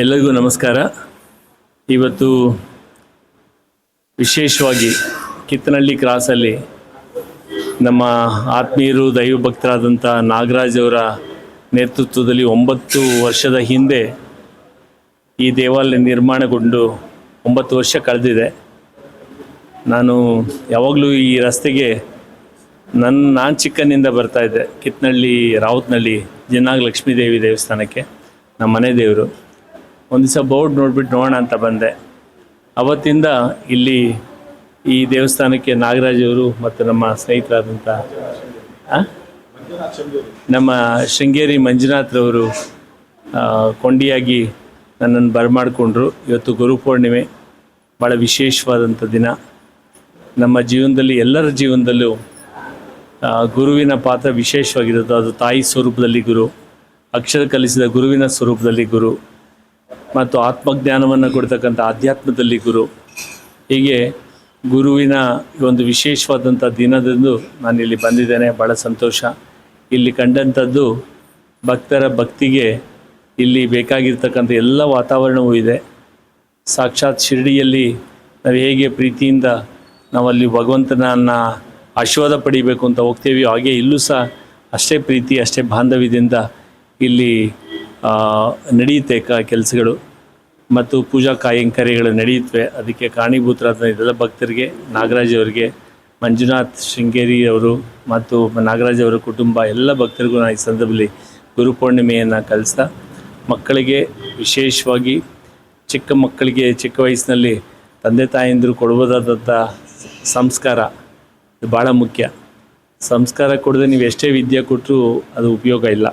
ಎಲ್ಲರಿಗೂ ನಮಸ್ಕಾರ. ಇವತ್ತು ವಿಶೇಷವಾಗಿ ಕಿತ್ತನಹಳ್ಳಿ ಕ್ರಾಸಲ್ಲಿ ನಮ್ಮ ಆತ್ಮೀಯರು ದೈವ ಭಕ್ತರಾದಂಥ ನಾಗರಾಜ್ ಅವರ ನೇತೃತ್ವದಲ್ಲಿ ಒಂಬತ್ತು ವರ್ಷದ ಹಿಂದೆ ಈ ದೇವಾಲಯ ನಿರ್ಮಾಣಗೊಂಡು ಒಂಬತ್ತು ವರ್ಷ ಕಳೆದಿದೆ. ನಾನು ಯಾವಾಗಲೂ ಈ ರಸ್ತೆಗೆ ನನ್ನ ನಾನು ಚಿಕ್ಕನಿಂದ ಬರ್ತಾ ಇದ್ದೆ ಕಿತ್ನಳ್ಳಿ ರಾವತ್ನಳ್ಳಿ ಜನಾಗ್ ಲಕ್ಷ್ಮೀದೇವಿ ದೇವಸ್ಥಾನಕ್ಕೆ. ನಮ್ಮ ಮನೆ ದೇವರು. ಒಂದು ದಿವಸ ಬೋರ್ಡ್ ನೋಡ್ಬಿಟ್ಟು ನೋಡೋಣ ಅಂತ ಬಂದೆ. ಅವತ್ತಿಂದ ಇಲ್ಲಿ ಈ ದೇವಸ್ಥಾನಕ್ಕೆ ನಾಗರಾಜವರು ಮತ್ತು ನಮ್ಮ ಸ್ನೇಹಿತರಾದಂಥ? ನಮ್ಮ ಶೃಂಗೇರಿ ಮಂಜುನಾಥ್ರವರು ಕೊಂಡಿಯಾಗಿ ನನ್ನನ್ನು ಬರಮಾಡಿಕೊಂಡ್ರು. ಇವತ್ತು ಗುರುಪೂರ್ಣಿಮೆ ಭಾಳ ವಿಶೇಷವಾದಂಥ ದಿನ. ನಮ್ಮ ಜೀವನದಲ್ಲಿ, ಎಲ್ಲರ ಜೀವನದಲ್ಲೂ ಗುರುವಿನ ಪಾತ್ರ ವಿಶೇಷವಾಗಿರೋದು. ಅದು ತಾಯಿ ಸ್ವರೂಪದಲ್ಲಿ ಗುರು. ಅಕ್ಷರ ಕಲಿಸಿದ ಗುರುವಿನ ಸ್ವರೂಪದಲ್ಲಿ ಗುರು ಮತ್ತು ಆತ್ಮಜ್ಞಾನವನ್ನು ಕೊಡ್ತಕ್ಕಂಥ ಆಧ್ಯಾತ್ಮದಲ್ಲಿ ಗುರು. ಹೀಗೆ ಗುರುವಿನ ಒಂದು ವಿಶೇಷವಾದಂಥ ದಿನದಂದು ನಾನು ಇಲ್ಲಿ ಬಂದಿದ್ದೇನೆ. ಭಾಳ ಸಂತೋಷ. ಇಲ್ಲಿ ಕಂಡಂಥದ್ದು ಭಕ್ತರ ಭಕ್ತಿಗೆ ಇಲ್ಲಿ ಬೇಕಾಗಿರ್ತಕ್ಕಂಥ ಎಲ್ಲ ವಾತಾವರಣವೂ ಇದೆ. ಸಾಕ್ಷಾತ್ ಶಿರಡಿಯಲ್ಲಿ ನಾವು ಹೇಗೆ ಪ್ರೀತಿಯಿಂದ ನಾವಲ್ಲಿ ಭಗವಂತನನ್ನು ಆಶೀರ್ವಾದ ಪಡಿಬೇಕು ಅಂತ ಹೋಗ್ತೇವೆ ಹಾಗೆ ಇಲ್ಲೂ ಸಹ ಅಷ್ಟೇ ಪ್ರೀತಿ, ಅಷ್ಟೇ ಬಾಂಧವ್ಯದಿಂದ ಇಲ್ಲಿ ನಡೆಯುತ್ತೆ ಕ, ಕೆಲಸಗಳು. ಮತ್ತು ಪೂಜಾ ಕಾಯಂಕರ್ಯಗಳು ನಡೆಯುತ್ತವೆ. ಅದಕ್ಕೆ ಕಾರಣೀಭೂತರಾದ ಇದೆಲ್ಲ ಭಕ್ತರಿಗೆ, ನಾಗರಾಜ್ ಅವರಿಗೆ, ಮಂಜುನಾಥ್ ಶೃಂಗೇರಿ ಅವರು ಮತ್ತು ನಾಗರಾಜ್ ಅವರ ಕುಟುಂಬ, ಎಲ್ಲ ಭಕ್ತರಿಗೂ ನಾನು ಈ ಸಂದರ್ಭದಲ್ಲಿ ಗುರುಪೂರ್ಣಿಮೆಯನ್ನು ಕಲಿಸ್ತಾ, ಮಕ್ಕಳಿಗೆ ವಿಶೇಷವಾಗಿ, ಚಿಕ್ಕ ಮಕ್ಕಳಿಗೆ, ಚಿಕ್ಕ ವಯಸ್ಸಿನಲ್ಲಿ ತಂದೆ ತಾಯಂದಿರು ಕೊಡಬಹುದಾದಂಥ ಸಂಸ್ಕಾರ, ಇದು ಭಾಳ ಮುಖ್ಯ. ಸಂಸ್ಕಾರ ಕೊಡದೆ ನೀವು ಎಷ್ಟೇ ವಿದ್ಯೆ ಕೊಟ್ಟರೂ ಅದು ಉಪಯೋಗ ಇಲ್ಲ.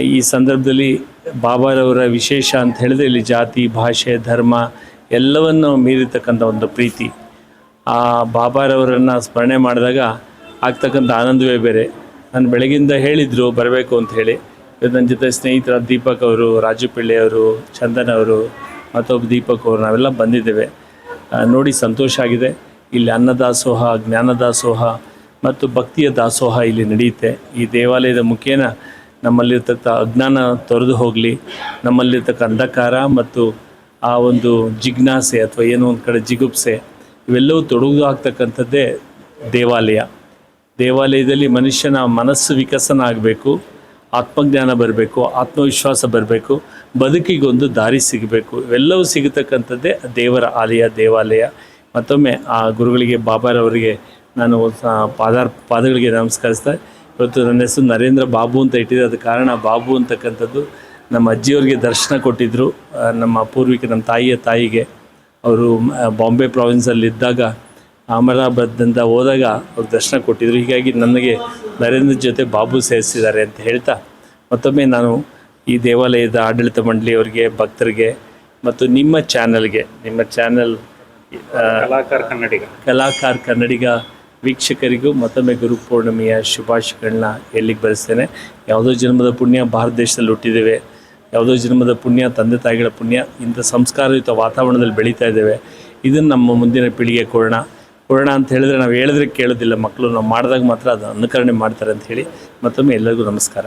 ಈ ಸಂದರ್ಭದಲ್ಲಿ ಬಾಬಾರವರ ವಿಶೇಷ ಅಂತ ಹೇಳಿದ್ರೆ ಇಲ್ಲಿ ಜಾತಿ, ಭಾಷೆ, ಧರ್ಮ ಎಲ್ಲವನ್ನು ಮೀರಿರ್ತಕ್ಕಂಥ ಒಂದು ಪ್ರೀತಿ. ಆ ಬಾಬಾರವರನ್ನು ಸ್ಮರಣೆ ಮಾಡಿದಾಗ ಆಗ್ತಕ್ಕಂಥ ಆನಂದವೇ ಬೇರೆ. ನಾನು ಬೆಳಗಿಂದ ಹೇಳಿದರು, ಬರಬೇಕು ಅಂತ ಹೇಳಿ. ನನ್ನ ಜೊತೆ ಸ್ನೇಹಿತರ ದೀಪಕ್ ಅವರು, ರಾಜು ಪಿಳ್ಳೆ ಅವರು, ಚಂದನ್ ಅವರು, ಮತ್ತೊಬ್ಬ ದೀಪಕ್ ಅವರು, ನಾವೆಲ್ಲ ಬಂದಿದ್ದೇವೆ. ನೋಡಿ ಸಂತೋಷ ಆಗಿದೆ. ಇಲ್ಲಿ ಅನ್ನದಾಸೋಹ ಜ್ಞಾನದಾಸೋಹ ಮತ್ತು ಭಕ್ತಿಯ ದಾಸೋಹ ಇಲ್ಲಿ ನಡೆಯುತ್ತೆ. ಈ ದೇವಾಲಯದ ಮುಖೇನ ನಮ್ಮಲ್ಲಿರ್ತಕ್ಕ ಅಜ್ಞಾನ ತೊರೆದು ಹೋಗಲಿ, ನಮ್ಮಲ್ಲಿರ್ತಕ್ಕ ಅಂಧಕಾರ ಮತ್ತು ಆ ಒಂದು ಜಿಜ್ಞಾಸೆ ಅಥವಾ ಏನೋ ಒಂದು ಕಡೆ ಜಿಗುಪ್ಸೆ, ಇವೆಲ್ಲವೂ ತೊಡಗು ಆಗ್ತಕ್ಕಂಥದ್ದೇ ದೇವಾಲಯ. ದೇವಾಲಯದಲ್ಲಿ ಮನುಷ್ಯನ ಮನಸ್ಸು ವಿಕಸನ ಆಗಬೇಕು, ಆತ್ಮಜ್ಞಾನ ಬರಬೇಕು, ಆತ್ಮವಿಶ್ವಾಸ ಬರಬೇಕು, ಬದುಕಿಗೊಂದು ದಾರಿ ಸಿಗಬೇಕು. ಇವೆಲ್ಲವೂ ಸಿಗತಕ್ಕಂಥದ್ದೇ ದೇವರ ಆಲಯ, ದೇವಾಲಯ. ಮತ್ತೊಮ್ಮೆ ಆ ಗುರುಗಳಿಗೆ, ಬಾಬಾರವರಿಗೆ ನಾನು ಪಾದಾರ್ ಪಾದಗಳಿಗೆ ನಮಸ್ಕರಿಸ್ತಾ ಇವತ್ತು ನನ್ನ ಹೆಸರು ನರೇಂದ್ರ ಬಾಬು ಅಂತ ಇಟ್ಟಿದೆ ಅದಕ್ಕೆ ಕಾರಣ ಬಾಬು ಅಂತಕ್ಕಂಥದ್ದು ನಮ್ಮ ಅಜ್ಜಿಯವ್ರಿಗೆ ದರ್ಶನ ಕೊಟ್ಟಿದ್ದರು ನಮ್ಮ ಪೂರ್ವಿಕ ನಮ್ಮ ತಾಯಿಯ ತಾಯಿಗೆ. ಅವರು ಬಾಂಬೆ ಪ್ರಾವಿನ್ಸಲ್ಲಿ ಇದ್ದಾಗ ಅಹಮದಾಬಾದ್ನಿಂದ ಹೋದಾಗ ಅವ್ರು ದರ್ಶನ ಕೊಟ್ಟಿದ್ದರು ಹೀಗಾಗಿ ನನಗೆ ನರೇಂದ್ರ ಜೊತೆ ಬಾಬು ಸೇರಿಸಿದ್ದಾರೆ ಅಂತ ಹೇಳ್ತಾ ಮತ್ತೊಮ್ಮೆ ನಾನು ಈ ದೇವಾಲಯದ ಆಡಳಿತ ಮಂಡಳಿಯವರಿಗೆ ಭಕ್ತರಿಗೆ ಮತ್ತು ನಿಮ್ಮ ಚಾನಲ್ಗೆ ನಿಮ್ಮ ಚಾನಲ್ ಕಲಾಕಾರ ಕನ್ನಡಿಗ. ಕಲಾಕಾರ ಕನ್ನಡಿಗ ವೀಕ್ಷಕರಿಗೂ ಮತ್ತೊಮ್ಮೆ ಗುರುಪೂರ್ಣಿಮೆಯ ಶುಭಾಶಯಗಳನ್ನ ಎಲ್ಲಿಗೆ ಬರೆಸ್ತೇನೆ ಯಾವುದೋ ಜನ್ಮದ ಪುಣ್ಯ ಭಾರತ ದೇಶದಲ್ಲಿ ಹುಟ್ಟಿದ್ದೇವೆ ಯಾವುದೋ ಜನ್ಮದ ಪುಣ್ಯ, ತಂದೆ ತಾಯಿಗಳ ಪುಣ್ಯ, ಇಂಥ ಸಂಸ್ಕಾರಯುತ ವಾತಾವರಣದಲ್ಲಿ ಬೆಳೀತಾ ಇದ್ದೇವೆ. ಇದನ್ನು ನಮ್ಮ ಮುಂದಿನ ಪೀಳಿಗೆ ಕೊಡೋಣ ಕೊಡೋಣ ಅಂತ ಹೇಳಿದ್ರೆ ನಾವು ಹೇಳಿದ್ರೆ ಕೇಳೋದಿಲ್ಲ, ಮಕ್ಕಳು ನಾವು ಮಾಡಿದಾಗ ಮಾತ್ರ ಅದು ಅನುಕರಣೆ ಮಾಡ್ತಾರೆ ಅಂತ ಹೇಳಿ ಮತ್ತೊಮ್ಮೆ ಎಲ್ಲರಿಗೂ ನಮಸ್ಕಾರ.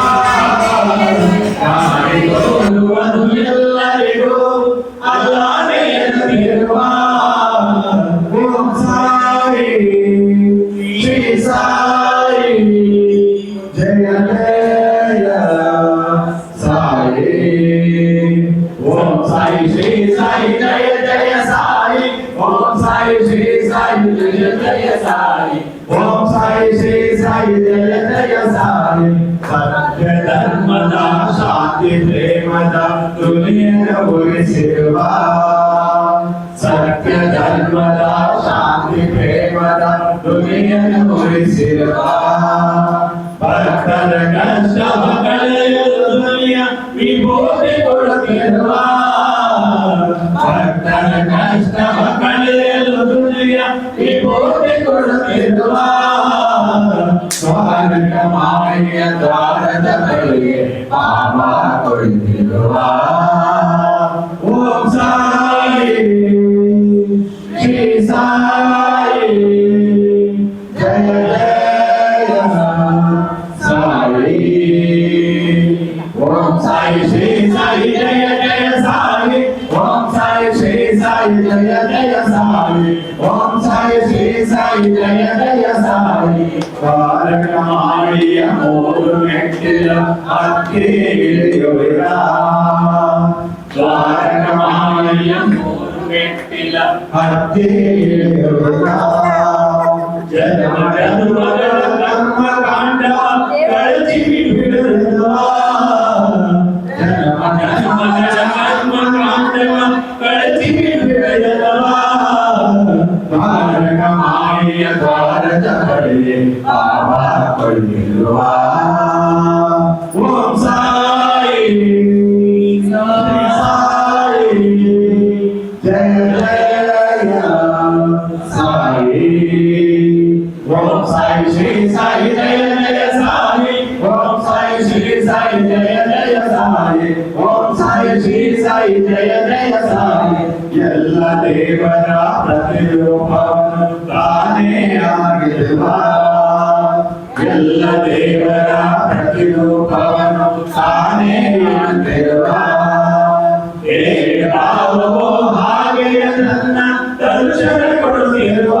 సాయి. ఓం సాయి శ్రీ సాయి జయ జయ సాయి. సత్య ధర్మద శాంతి ప్రేమద తులియన గురి సేవ సత్య ధర్మద శాంతి ప్రేమద తులియన గురి సేవ కష్టమ విభూతి కొడతిరువా భక్తర కష్టమ đời bà má tôi hiểu జయ సాయి ఓం సాయి శ్రీ సాయి జయ జయ సాయి కారణమాయ మోరు మెట్టిల అక్కిలియురా కారణమాయ మోరు మెట్టిల అక్కిలియురా జనమ జన్మల ಶ್ರೀ ಸಾಯಿ ಜಯ ಜಯ ಸಾಯಿ ಎಲ್ಲ ದೇವರ ಪ್ರತಿರೂಪವನ್ನು ತಾನೇ ಆಗಿರುವ ಎಲ್ಲ ದೇವರ ಪ್ರತಿರೂಪವನ್ನು ತಾನೇ ಆಗಿರುವ ಹೇಗೆ ಭಾವವೋ ಹಾಗೆಯೇ ನನ್ನ ದರ್ಶನ ಕೊಡುತ್ತಿರುವ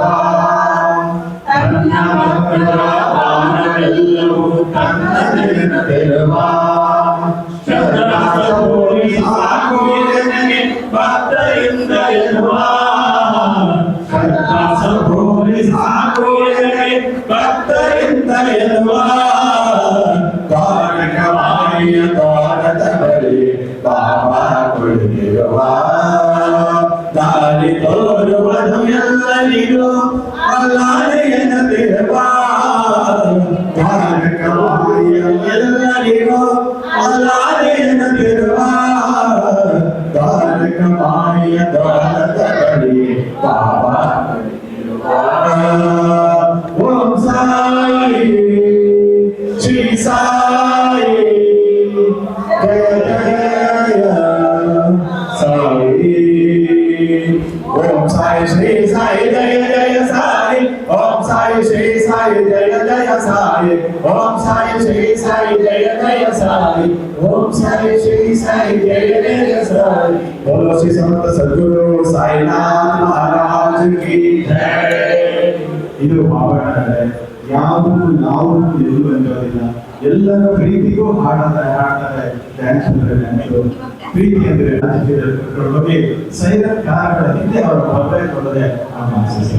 Yeah. ಓಂ ಸಾಯಿ ಶ್ರೀ ಸಾಯಿ ಜಯ ಜಯ ಸಾಯಿ बोलो श्री समर्थ सद्गुरु साईनाथ महाराज की जय ಇದು ಬಾಬಾಡಾರೆ ಯಾವುದು ನಾವು ಎಲ್ಲೂ ಅನ್ನೋದಿಲ್ಲ ಎಲ್ಲರ ಪ್ರೀತಿಗೂ ಹಾಡ್ತಾರೆ ಹಾಡ್ತಾರೆ ಡ್ಯಾನ್ಸ್ ಅಂದ್ರೆ ಡ್ಯಾನ್ಸ್ ಪ್ರೀತಿ ಅಂದ್ರೆ ರಾಜಕೀಯದಲ್ಲಿ ಕರ್ಕೊಂಡು ಹೋಗಿ ಸೈರನ್ ಕಾರಗಳ ಹಿಂದೆ ಅವರ ಬರಬೇಕು ಕೊಡದೆ ನಮ್ಮ ಆಸೆ